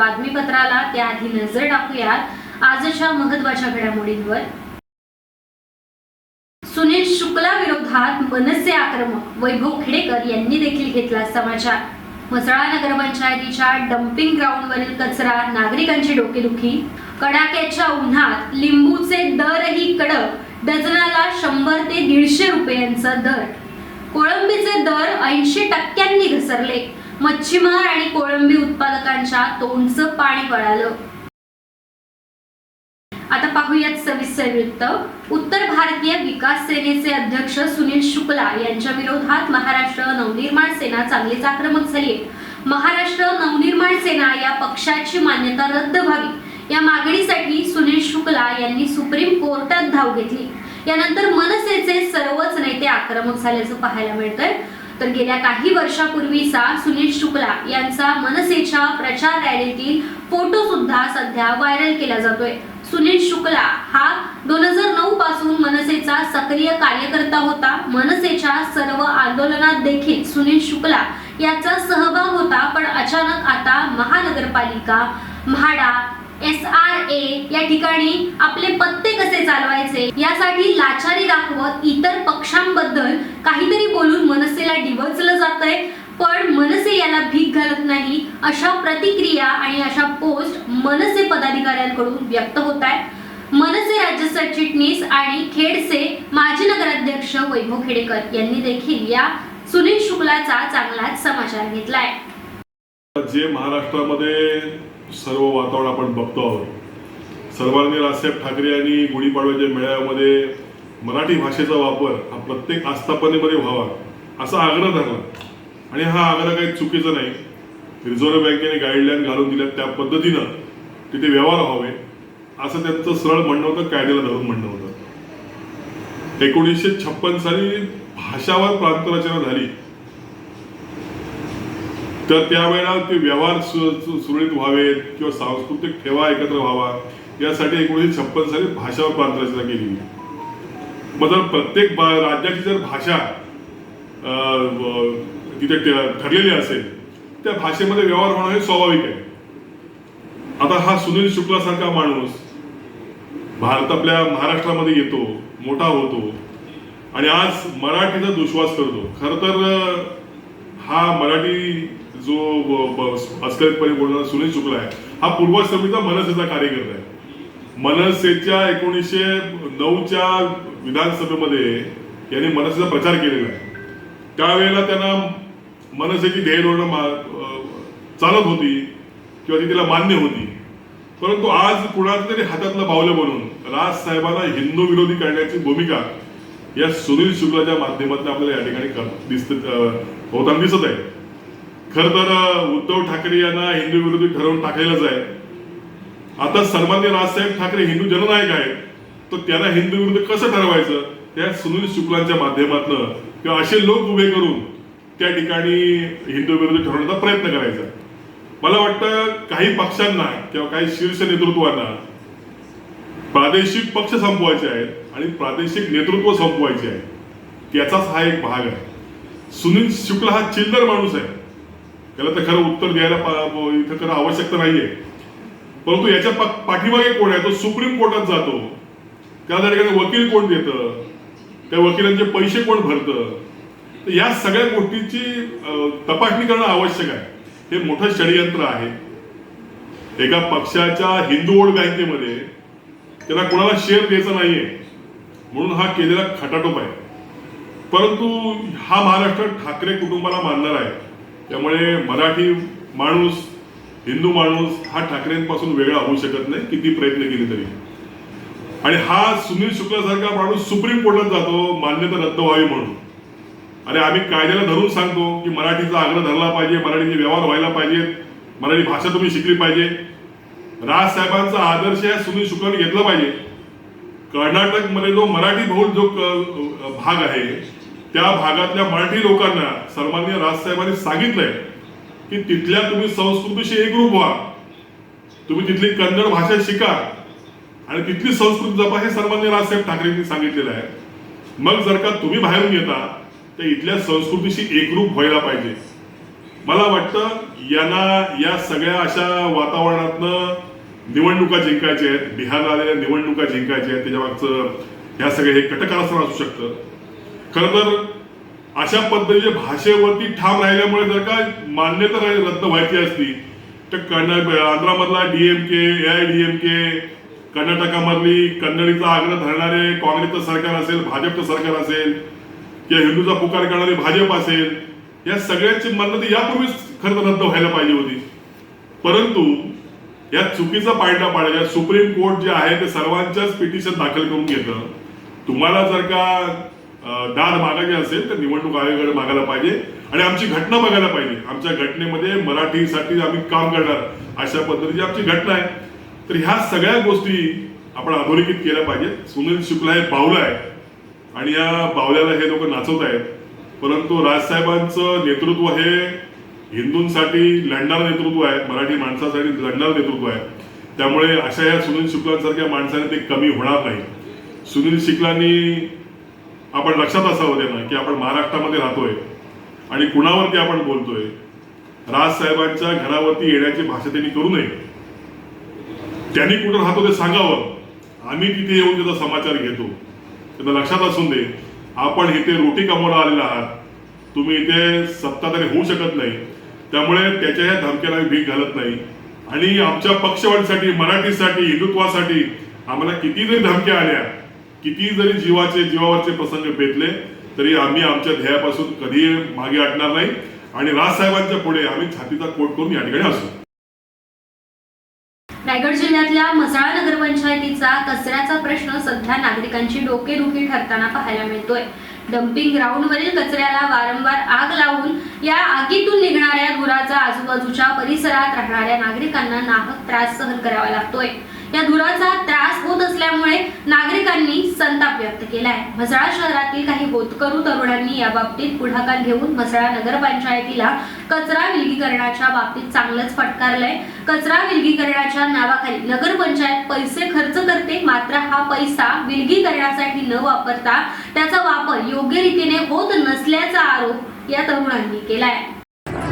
बातमीपत्राला त्याआधी नजर टाकूयात. आजच्या महत्त्वाच्या घडामोडींवर. सुनील शुक्ला विरोधात मनसे आक्रमक. वैभव खेडेकर यांनी देखील घेतला समाचार. म्हसळा नगरपंचायतीच्या डम्पिंग ग्राउंडवरील कचरा नागरिकांची डोकेदुखी कडाक्याच्या उन्हात लिंबूचे दरही कडक डझनाला शंभर ते दीडशे रुपयांचा दर. कोळंबीचे दर ऐंशी टक्क्यांनी घसरले. मच्छीमार आणि कोळंबी उत्पादकांच्या तोंडचं पाणी पळालं आता पाहूयात सविस्तर वृत्त उत्तर भारतीय विकास सेनेचे अध्यक्ष सुनील शुक्ला यांच्या विरोधात महाराष्ट्र नवनिर्माण सेना चांगलीच आक्रमक झाली आहे महाराष्ट्र नवनिर्माण सेना या पक्षाची मान्यता रद्द व्हावी. या मागणीसाठी सुनील शुक्ला यांनी सुप्रीम कोर्टात धाव घेतली. यानंतर मनसेचे सर्वच नेते आक्रमक झाल्याचं पाहायला मिळतंय. तर गेल्या काही वर्षापूर्वीचा सुनील शुक्ला यांचा मनसेच्या प्रचार रॅलीतील फोटो सुद्धा सध्या व्हायरल केला जातोय. सुनील शुक्ला हा दोन हजार नऊ पासून मनसेचा सक्रिय कार्यकर्ता होता. मनसेच्या सर्व आंदोलनात देखील सुनील शुक्ला याचा सहभाग होता पण अचानक आता महानगरपालिका म्हाडा एस आर ए या ठिकाणी आपले पत्ते कसे चालवायचे यासाठी लाचारी दाखवत इतर पक्षांबद्दल काहीतरी बोलून मनसेला डिवचलं जातंय. पण मनसे याला भीक घालत नाही अशा प्रतिक्रिया आणि अशा पोस्ट मनसे पदाधिकाऱ्यांकडून व्यक्त होत आहे मनसे राज्य सरचिटणीस आणि खेडचे माजी नगराध्यक्ष वैभव खेडेकर यांनी देखील या सुनील शुक्लाचा चांगलाच समाचार घेतलाय. जे महाराष्ट्रामध्ये सर्व वातावरण आपण बघतो आहोत. सर्वांनी राजसाहेब ठाकरे यांनी गुढीपाडव्याच्या मेळाव्यामध्ये मराठी भाषेचा वापर हा प्रत्येक आस्थापनेमध्ये व्हावा असा आग्रह धरला. आणि हा आग्रह काही चुकीचा नाही. रिझर्व्ह बँकेने गाईडलाईन घालून दिल्या त्या पद्धतीनं तिथे व्यवहार व्हावे असं त्यांचं सरळ म्हणणं होतं कायद्याला धरून म्हणणं होतं. एकोणीसशे छप्पन साली भाषावर प्रांतरचना झाली. तर त्यावेळेला ते व्यवहार सु- सु- सुरळीत व्हावेत किंवा सांस्कृतिक ठेवा एकत्र व्हावा यासाठी एकोणीसशे छप्पन साली भाषावर प्रांतरचना केली. मग जर प्रत्येक बा- राज्याची जर भाषा तिथे ठरलेली असेल त्या भाषेमध्ये व्यवहार होणं हे स्वाभाविक आहे. आता हा सुनील शुक्लासारखा माणूस भारत आपल्या महाराष्ट्रामध्ये येतो मोठा होतो आणि आज मराठीचा दुश्वास करतो. खरं तर हा मराठी जो ब- ब- अस्खलितपणे बोलणारा सुनील शुक्ला आहे हा पूर्वाश्रमीचा मनसेचा कार्यकर्ता आहे. मनसेच्या एकोणीसशे नऊच्या विधानसभेमध्ये यांनी मनसेचा प्रचार केलेला आहे. त्यावेळेला त्यांना मनसेची ध्येय धोरणं चालत होती किंवा ती तिला मान्य होती. परंतु आज कुणाचं तरी हातातलं बावलं बनून राज साहेबांना हिंदू विरोधी करण्याची भूमिका या सुनील शुक्लाच्या माध्यमातून आपल्याला या ठिकाणी दिसत होताना दिसत आहे. खर तर उद्धव ठाकरे यांना हिंदू विरोधी ठरवून टाकलेलंच आहे. आता सन्मान्य राजसाहेब ठाकरे हिंदू जननायक आहेत तर त्यांना हिंदू विरुद्ध कसं ठरवायचं? त्या सुनील शुक्लांच्या माध्यमातून किंवा असे लोक उभे करून त्या ठिकाणी हिंदू विरोधी ठरवण्याचा प्रयत्न करायचा. मला वाटतं काही पक्षांना किंवा काही शीर्ष नेतृत्वांना प्रादेशिक पक्ष संपवायचे आहेत आणि प्रादेशिक नेतृत्व संपवायचे आहे त्याचाच हा एक भाग आहे. सुनील शुक्ला हा चिल्लर माणूस आहे. त्याला तर खरं उत्तर द्यायला इथं खरं आवश्यकता नाहीये. परंतु याच्या पा- पाठीमागे कोण आहे? तो सुप्रीम कोर्टात जातो. त्या ठिकाणी वकील कोण देतं? त्या वकिलांचे पैसे कोण भरतं? तर या सगळ्या गोष्टींची तपासणी करणं आवश्यक आहे. हे मोठं षडयंत्र आहे. एका पक्षाच्या हिंदू वोट बँकेमध्ये त्याला कोणाला शेअर द्यायचा नाहीये. म्हणून हा केलेला खटाटोप आहे. परंतु हा महाराष्ट्र ठाकरे कुटुंबाला मानणार आहे. त्यामुळे मराठी माणूस हिंदू माणूस हा ठाकरेंपासून वेगळा होऊ शकत नाही किती प्रयत्न केले तरी. आणि हा सुनील शुक्लासारखा माणूस सुप्रीम कोर्टात जातो मान्यता रद्द व्हावी म्हणून. आणि आम्ही कायद्याला धरून सांगतो की मराठीचा आग्रह धरला पाहिजे मराठीचे व्यवहार व्हायला पाहिजेत मराठी भाषा तुम्ही शिकली पाहिजे. राजसाहेबांचा आदर्श या सुनील शुक्लाने घेतला पाहिजे. कर्नाटकमध्ये जो मराठी बहुल जो भाग आहे त्या भागातल्या मराठी लोकांना सन्मान्य राजसाहेबांनी सांगितलंय की तिथल्या तुम्ही संस्कृतीशी एकरूप व्हा. तुम्ही तिथली कन्नड भाषा शिका आणि तिथली संस्कृती जपा हे सन्मान्य राजसाहेब ठाकरेंनी सांगितलेलं आहे. मग जर का तुम्ही बाहेरून येता तर इथल्या संस्कृतीशी एकरूप व्हायला पाहिजे. मला वाटतं यांना या सगळ्या अशा वातावरणातनं निवडणुका जिंकायच्या आहेत बिहारला आलेल्या निवडणुका जिंकायच्या आहेत त्याच्या मागचं ह्या सगळे हे कटकारस्थान असू शकतं. खरं तर अशा पद्धतीच्या भाषेवरती ठाम राहिल्यामुळे जर का मान्यता राहिली- रद्द व्हायची असती तर Karnataka आंध्रामधला K A I D M K कर्नाटकामधली कन्नडीचा आग्रह धरणारे काँग्रेसचं सरकार असेल भाजपचं सरकार असेल किंवा हिंदूचा पुकार करणारे भाजप असेल या सगळ्यांची मान्यता यापूर्वीच खरं तर रद्द व्हायला पाहिजे होती. परंतु या चुकीचा पायटा पाडायला सुप्रीम कोर्ट जे आहे ते सर्वांच्याच पिटिशन दाखल करून घेतं. तुम्हाला जर का दाद मागायचे असेल तर निवडणूक आयोगाकडे मागायला पाहिजे. आणि आमची घटना बघायला पाहिजे. आमच्या घटनेमध्ये मराठीसाठी आम्ही काम करणार अशा पद्धतीची आमची घटना आहे. तर ह्या सगळ्या गोष्टी आपण अधोरेखित केल्या पाहिजेत. सुनील शुक्ला हे बावलं आहे आणि या बावल्याला हे लोक नाचवत आहेत. परंतु राजसाहेबांचं नेतृत्व हे हिंदूंसाठी लढणारं नेतृत्व आहे. मराठी माणसासाठी लढणारं नेतृत्व आहे. त्यामुळे अशा या सुनील शुक्लांसारख्या माणसाने ते कमी होणार नाही. सुनील शुक्लांनी आपण लक्षात असावं त्यांना की आपण महाराष्ट्रामध्ये राहतोय आणि कुणावरती आपण बोलतोय. राजसाहेबांच्या घरावरती येण्याची भाषा त्यांनी करू नये. त्यांनी कुठं राहतो ते सांगावं. आम्ही तिथे येऊन त्याचा समाचार घेतो. त्यांना लक्षात असून दे आपण इथे रोटी कमवायला आलेला आहात. तुम्ही इथे सत्ताधारी होऊ शकत नाही. त्यामुळे त्याच्या या धमक्याला भीक घालत नाही. आणि आमच्या पक्षवाढीसाठी मराठीसाठी हिंदुत्वासाठी आम्हाला किती जरी धमक्या आल्या. किती जरी जीवाचे जीवावरचे प्रसंग बेतले तरी आम्ही आमच्या ध्येयापासून कधी मागे हटणार नाही. आणि राजसाहेबांच्या पुढे आम्ही छातीचा कोट करून या ठिकाणी असू. रायगड जिल्ह्यातल्या मसाळा नगरपंचायतीचा कचऱ्याचा प्रश्न सध्या नागरिकांची डोकेदुखी ठरताना पाहायला मिळतोय. डम्पिंग ग्राउंडवरील कचऱ्याला वारंवार आग लावून या आगीतून निघणाऱ्या धुराचा आजूबाजूच्या परिसरात राहणाऱ्या नागरिकांना नाहक त्रास सहन करावा लागतोय. या धुराचा त्रास होत असल्यामुळे नागरिकांनी संताप व्यक्त केलाय. म्हसळा शहरातील काही होतकरू तरुणांनी या बाबतीत पुढाकार घेऊन म्हसळा नगरपंचायतीला कचरा विलगीकरणाच्या बाबतीत चांगलंच फटकारलंय. कचरा विलगीकरणाच्या नावाखाली नगरपंचायत पैसे खर्च करते मात्र हा पैसा विलगीकरणासाठी न वापरता त्याचा वापर योग्य रीतीने होत नसल्याचा आरोप या तरुणांनी केलाय.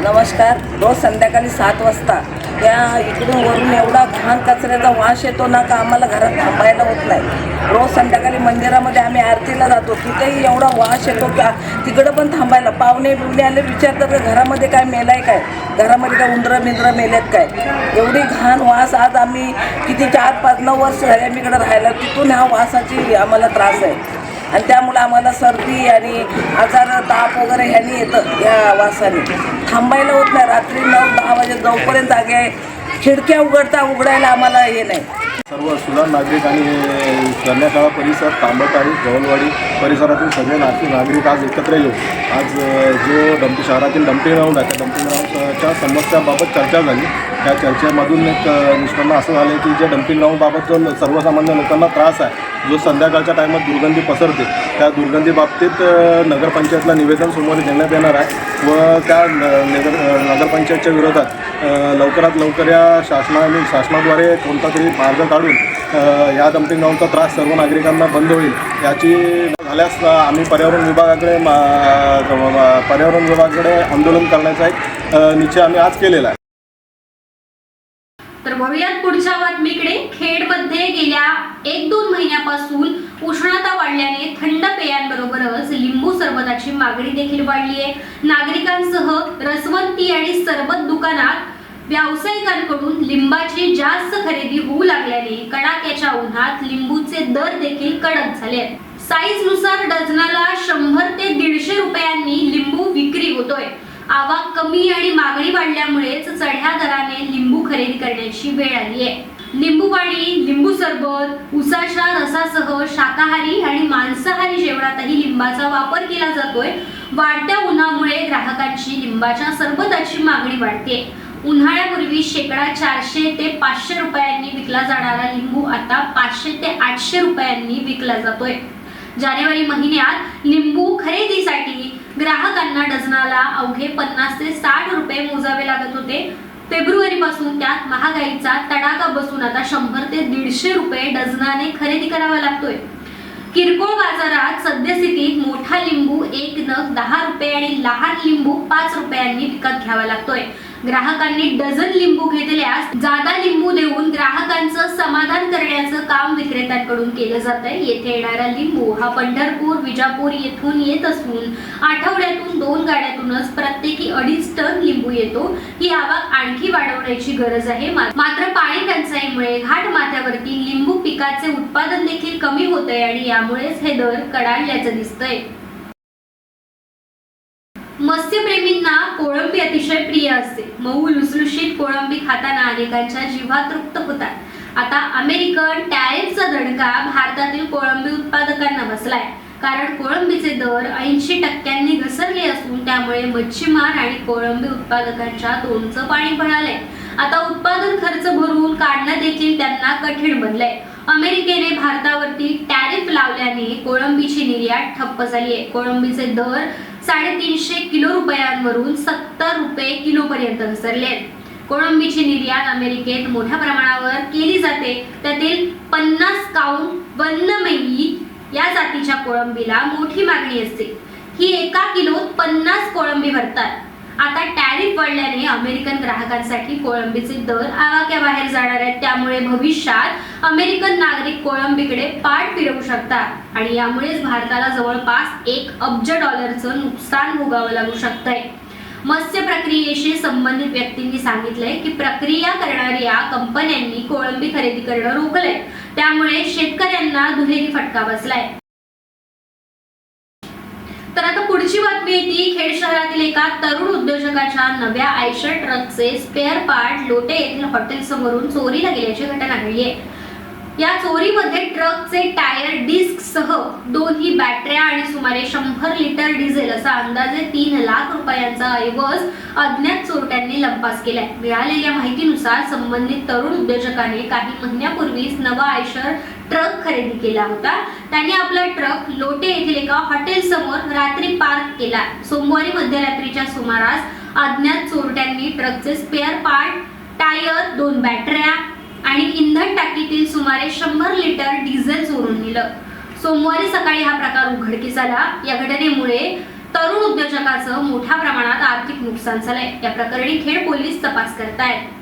नमस्कार. रोज संध्याकाळी सात वाजता. त्या इकडून वरून एवढा घाण कचऱ्याचा वास येतो ना का आम्हाला घरात थांबायला होत नाही. रोज संध्याकाळी मंदिरामध्ये आम्ही आरतीला जातो. तिथेही एवढा वास येतो का तिकडं पण थांबायला. पाहुणे बिवणे आले विचारतात का घरामध्ये काय मेलाय काय? घरामध्ये काय उंदरं मिंद्रं मेलेत काय? एवढी घाण वास आज आम्ही किती चार पाच नऊ वर्ष झाले आम्ही इकडं राहायला. तिथून ह्या वासाची आम्हाला त्रास आहे. आणि त्यामुळं आम्हाला सर्दी आणि आजार ताप वगैरे ह्यानी येतं या वासाने. थांबायला होत नाही. रात्री नऊ दहा वाजे जाऊपर्यंत जागे आहे खिडक्या उघडता उघडायला आम्हाला हे नाही. सर्व सुजाण नागरिक आणि कन्याशाळा परिसर तांबटाळी गवलवाडी परिसरातील सगळे नागरिक नागरिक आज एकत्र येऊन आज जो डम्पी शहरातील डम्पिंग ग्राउंड आहे त्या डम्पिंग ग्राउंडच्या समस्याबाबत चर्चा झाली. त्या चर्चेमधून एक निष्पन्न असं झालं आहे की जे डम्पिंग ग्राउंडबाबत जो सर्वसामान्य लोकांना त्रास आहे जो संध्याकाळच्या टायमात दुर्गंधी पसरते त्या दुर्गंधीबाबतीत नगरपंचायतला निवेदन सोमवारी देण्यात येणार आहे व त्या न- नगर नगरपंचायतच्या विरोधात लवकरात लवकर या शासनाने शासनाद्वारे कोणता तरी मार्ग काढून या डम्पिंग ग्राउंडचा त्रास सर्व नागरिकांना बंद होईल याची झाल्यास आम्ही पर्यावरण विभागाकडे मा- पर्यावरण विभागाकडे आंदोलन करण्याचा एक निश्चय आम्ही आज केलेला आहे. तर बघूयात पुढच्या बातमीकडे. खेडमध्ये गेल्या एक दोन महिन्यापासून उष्णता वाढल्याने थंड पेयांबरोबरच लिंबू सरबताची मागणी देखील वाढली आहे नागरिकांसह रसवंती आणि सरबत दुकानात व्यावसायिकांकडून लिंबाची जास्त खरेदी होऊ लागल्याने कडाक्याच्या उन्हात लिंबूचे दर देखील कडक झाले साईजनुसार डझनाला शंभर ते दीडशे रुपयांनी लिंबू विक्री होतोय. आवक कमी आणि मागणी वाढल्यामुळेच चढ्या दराने लिंबू खरेदी करण्याची वेळ आली आहे. लिंबू पाणी लिंबू सरबत उसाच्या रसासह शाकाहारी आणि मांसाहारी जेवणातही लिंबाचा वापर केला जातोय. वाढत्या उन्हामुळे ग्राहकांची लिंबाच्या सरबताची मागणी वाढते. उन्हाळ्यापूर्वी शेकडा चारशे ते पाचशे रुपयांनी विकला जाणारा लिंबू आता पाचशे ते आठशे रुपयांनी विकला जातोय. जानेवारी महिन्यात लिंबू खरेदीसाठी ग्राहकांना डझनाला अवघे पन्नास ते साठ रुपये मोजावे लागत होते. फेब्रुवारी पासून त्यात महागाईचा तडाखा बसून आता शंभर ते दीडशे रुपये डझनाने खरेदी करावा लागतोय. किरकोळ बाजारात सद्यस्थितीत मोठा लिंबू एक नग दहा रुपये आणि लहान लिंबू पाच रुपयांनी विकत घ्यावा लागतोय. ग्राहकांनी डझन लिंबू घेतल्यास जादा लिंबू देऊन ग्राहकांचं समाधान करण्याचं काम विक्रेत्यांकडून केलं जात आहे येथे येणारा लिंबू हा पंढरपूर विजापूर येथून येत असून आठवड्यातून दोन गाड्यातूनच प्रत्येकी अडीच टन लिंबू येतो. ही आवक आणखी वाढवण्याची गरज आहे. मात्र पाणी टंचाईमुळे घाट माथ्यावरती लिंबू पिकाचे उत्पादन देखील कमी होत आहे आणि यामुळेच हे दर कडाडल्याचं दिसतंय. मत्स्यप्रेमींना कोळंबी अतिशय प्रिय असते. मऊ लुसलुशीत कोळंबी खाताना अनेकांच्या जीवा तृप्त होतात. आता अमेरिकन टॅरिफचा दणका भारतातील कोळंबी उत्पादकांना बसलाय. कारण कोळंबीचे दर ऐंशी टक्क्यांनी घसरले असून त्यामुळे मच्छीमार आणि कोळंबी उत्पादकांच्या तोंडचं पाणी भरालंय आता उत्पादन खर्च भरून काढणं देखील त्यांना कठीण बनलंय. अमेरिकेने भारतावरती टॅरिफ लावल्याने कोळंबीची निर्यात ठप्प झाली आहे कोळंबीचे दर साडेतीनशे किलो रुपयांवरून सत्तर रुपये किलो पर्यंत घसरले आहेत. कोळंबीची निर्यात अमेरिकेत मोठ्या प्रमाणावर केली जाते. त्यातील पन्नास काउंट वन्नमेई या जातीच्या कोळंबीला मोठी मागणी असते. ही एका किलोत पन्नास कोळंबी भरतात. आता टॅरिफ वाढल्याने अमेरिकन ग्राहकांसाठी कोळंबीचे दर आवाक्याबाहेर जाणार आहेत. त्यामुळे भविष्यात अमेरिकन नागरिक कोळंबीकडे पाठ फिरवू शकतात. आणि यामुळेच भारताला जवळपास एक अब्ज डॉलरचं नुकसान भोगावं लागू शकतंय. मत्स्य प्रक्रियेशी संबंधित व्यक्तींनी सांगितलंय की प्रक्रिया करणाऱ्या कंपन्यांनी कोळंबी खरेदी करणं रोखलंय. त्यामुळे शेतकऱ्यांना दुहेरी फटका बसलाय. तर आता पुढची बातमी येते खेड शहरातील एका तरुण उद्योजकाच्या नव्या आयशर ट्रकचे स्पेअर पार्ट लोटे येथील हॉटेल समोरून चोरीला गेल्याची घटना घडली आहे. या चोरीमध्ये ट्रकचे टायर डिस्क सह दोन्ही बॅटऱ्या आणि सुमारे शंभर लिटर डिझेल असा अंदाजे तीन लाख रुपयांचा ऐवज अज्ञात चोरट्यांनी लंपास केलाय. मिळालेल्या माहितीनुसार संबंधित तरुण उद्योजकाने काही महिन्यापूर्वीच नवा आयशर ट्रक खरेदी केला होता. त्याने आपला ट्रक लोटे येथील एका हॉटेल समोर रात्री पार्क केला. सोमवारी मध्यरात्रीच्या सुमारास अज्ञात चोरट्यांनी ट्रकचे स्पेअर पार्ट टायर दोन बॅटऱ्या आणि इंधन टाकीतील सुमारे शंभर लिटर डिझेल चोरून नेलं. सोमवारी सकाळी हा प्रकार उघडकीस आला. या घटनेमुळे तरुण उद्योजकाचं मोठ्या प्रमाणात आर्थिक नुकसान झालंय. या प्रकरणी खेड पोलीस तपास करतायत.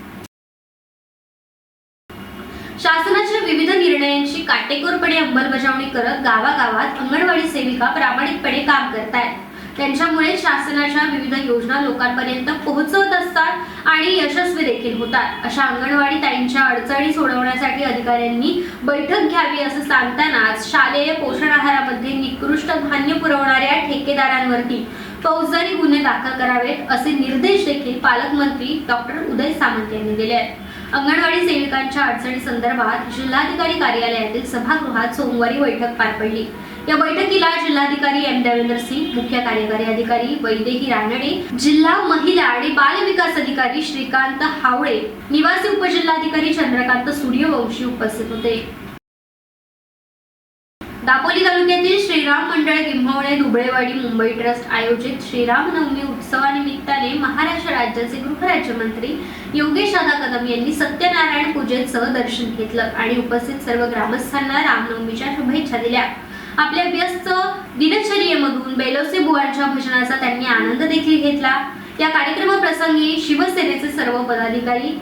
शासनाच्या विविध निर्णयांची काटेकोरपणे अंमलबजावणी करत गावागावात अंगणवाडी सेविका प्रामाणिकपणे काम करतायत. त्यांच्यामुळे शासनाच्या विविध योजना लोकांपर्यंत पोहोचवत असतात आणि यशस्वी देखील होतात. अशा अंगणवाडी ताईंच्या अडचणी सोडवण्यासाठी अधिकाऱ्यांनी बैठक घ्यावी असं सांगतानाच शालेय पोषण आहारामध्ये निकृष्ट धान्य पुरवणाऱ्या ठेकेदारांवरती फौजदारी गुन्हे दाखल करावेत असे निर्देश देखील पालकमंत्री डॉक्टर उदय सामंत यांनी दिले आहेत. अंगणवाडी सेविकांच्या अडचणी संदर्भात जिल्हाधिकारी कार्यालयातील सभागृहात सोमवारी बैठक पार पडली. या बैठकीला जिल्हाधिकारी एम देवेंद्र सिंग मुख्य कार्यकारी अधिकारी वैदेही रानडे जिल्हा महिला आणि बाल विकास अधिकारी श्रीकांत हावळे निवासी उपजिल्हाधिकारी चंद्रकांत सूर्यवंशी उपस्थित होते. दापोली तालुक्यातील श्रीराम मंडळ किंभवणे दुबळेवाडी मुंबई ट्रस्ट आयोजित श्रीराम नवमी उत्सवानिमित्ताने महाराष्ट्र राज्याचे गृहराज्यमंत्री योगेश दादा कदम यांनी सत्यनारायण पूजेचं दर्शन घेतलं आणि उपस्थित सर्व ग्रामस्थांना रामनवमीच्या शुभेच्छा दिल्या. आपल्या व्यस्त दिनचर्येमधून बेलोसे बुवांच्या भजनाचा त्यांनी आनंद देखील घेतला. या कार्यक्रमाप्रसंगी शिवसेनेचे सर्व पदाधिकारी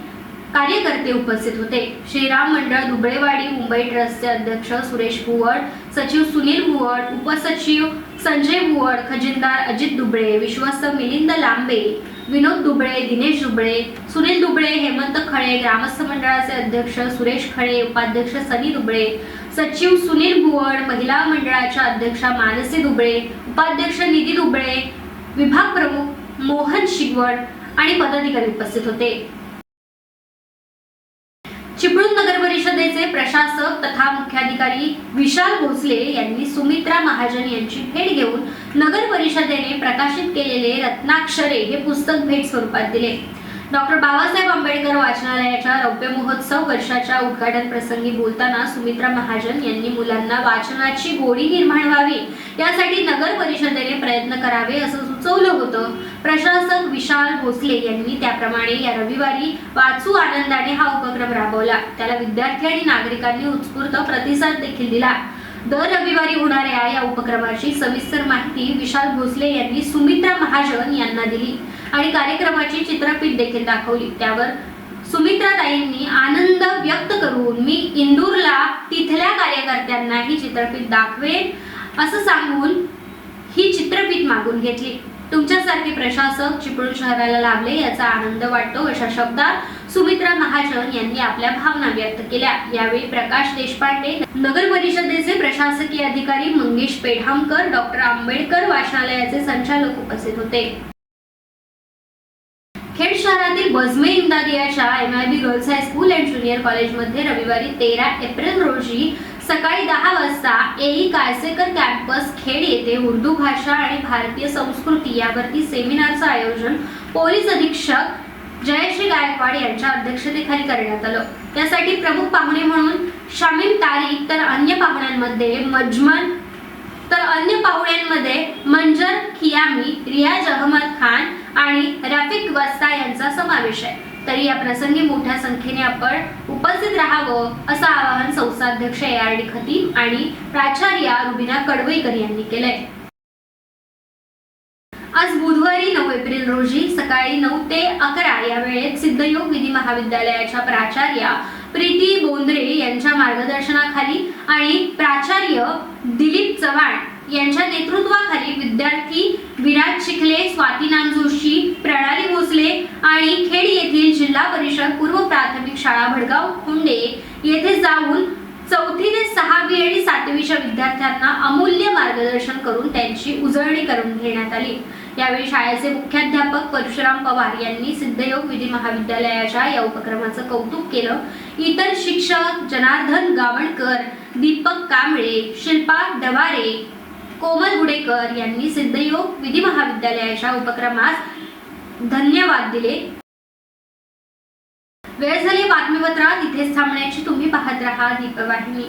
कार्यकर्ते उपस्थित होते. श्रीराम मंडळ दुबळेवाडी मुंबई ट्रस्टचे अध्यक्ष सुरेश भुवड सचिव सुनील भुवड उपसचिव संजय भुवड खजिनदार अजित दुबळे विश्वस्त मिलिंद लांबे विनोद दुबळे दिनेश दुबळे सुनील दुबळे हेमंत खळे ग्रामस्थ मंडळाचे अध्यक्ष सुरेश खळे उपाध्यक्ष सनी दुबळे सचिव सुनील भुवड महिला मंडळाच्या अध्यक्षा मानसी दुबळे उपाध्यक्ष निधी दुबळे विभाग प्रमुख मोहन शिगवड आणि पदाधिकारी उपस्थित होते चिपळूण नगर परिषदेचे प्रशासक तथा अधिकारी विशाल भोसले यांनी सुमित्रा महाजन यांची भेट घेऊन नगर परिषदेने प्रकाशित केलेले रत्नाक्षरे हे पुस्तक भेट स्वरूपात दिले. डॉक्टर बाबासाहेब आंबेडकर वाचनालयाच्या रौप्य महोत्सव वर्षाच्या उद्घाटन प्रसंगी बोलताना सुमित्रा महाजन यांनी मुलांना वाचनाची गोडी निर्माण व्हावी यासाठी नगर परिषदेने प्रयत्न करावे असं सुचवलं होतं. प्रशासक विशाल भोसले यांनी त्याप्रमाणे या रविवारी वाचू आनंदाने हा उपक्रम राबवला. त्याला विद्यार्थी आणि नागरिकांनी उत्स्फूर्त प्रतिसाद देखील दिला. दर रविवारी होणाऱ्या या उपक्रमाची सविस्तर माहिती विशाल भोसले यांनी सुमित्रा महाजन यांना दिली आणि कार्यक्रमाची चित्रफित देखील दाखवली. त्यावर सुमित्राताईंनी आनंद व्यक्त करून मी इंदूरला तिथल्या कार्यकर्त्यांना ही चित्रफित दाखवेन असं सांगून ही चित्रफित मागून घेतली. तुमच्यासारखे प्रशासक चिपळूण शहराला लाभले याचा आनंद वाटतो अशा शब्दात सुमित्रा महाजन यांनी आपल्या भावना व्यक्त केल्या. यावेळी प्रकाश देशपांडे नगर परिषदेचे प्रशासकीय अधिकारी मंगेश पेढामकर डॉक्टर आंबेडकर वाचनालयाचे संचालक उपस्थित होते. खेड शहरातील Bazme इमदादियाच्या M I B girls high school and junior कॉलेजमध्ये रविवारी तेरा एप्रिल रोजी सकाळी दहा वाजता एई कायसेकर कॅम्पस खेड येथे उर्दू भाषा आणि भारतीय संस्कृती यावरती सेमिनारचं आयोजन पोलीस अधीक्षक जयश्री गायकवाड यांच्या अध्यक्षतेखाली करण्यात आलं. त्यासाठी प्रमुख पाहुणे म्हणून शामीम तारिक तर अन्य पाहुण्यांमध्ये मजमन तर अन्य पाहुण्यांमध्ये मंजर खियामी रियाज अहमद खान आणि रफिक वस्ता यांचा समावेश आहे. तरी या प्रसंगी मोठ्या संख्येने आपण उपस्थित राहावं असं आवाहन संस्थाध्यक्ष ए आर डी खतीम आणि प्राचार्या रुबिना कडवईकर यांनी केलंय. आज बुधवारी नऊ एप्रिल रोजी सकाळी नऊ ते अकरा या वेळेत सिद्धयोग विधी महाविद्यालयाच्या प्राचार्या प्रीती बोंद्रे यांच्या मार्गदर्शनाखाली आणि प्राचार्य दिलीप चव्हाण यांच्या नेतृत्वाखाली विद्यार्थी विराज शिखले स्वाती नामजोशी प्रणाली भोसले आणि खेड येथील जिल्हा परिषद पूर्व प्राथमिक शाळा भडगाव खुंडे येथे जाऊन चौथी ते सहावी आणि सातवीच्या विद्यार्थ्यांना अमूल्य मार्गदर्शन करून त्यांची उजळणी करून घेण्यात आली. यावेळी शाळेचे मुख्याध्यापक परशुराम पवार यांनी सिद्धयोग विधी महाविद्यालयाच्या या उपक्रमाचं कौतुक केलं. इतर शिक्षक जनार्दन गावणकर दीपक कांबळे शिल्पा डवारे कोमल गुडेकर यांनी सिद्धयोग विधी महाविद्यालयाच्या उपक्रमास धन्यवाद दिले. वेळ झाली बातमीपत्रात. इथेच थांबण्याची तुम्ही पाहत राहा दीपवाहिनी.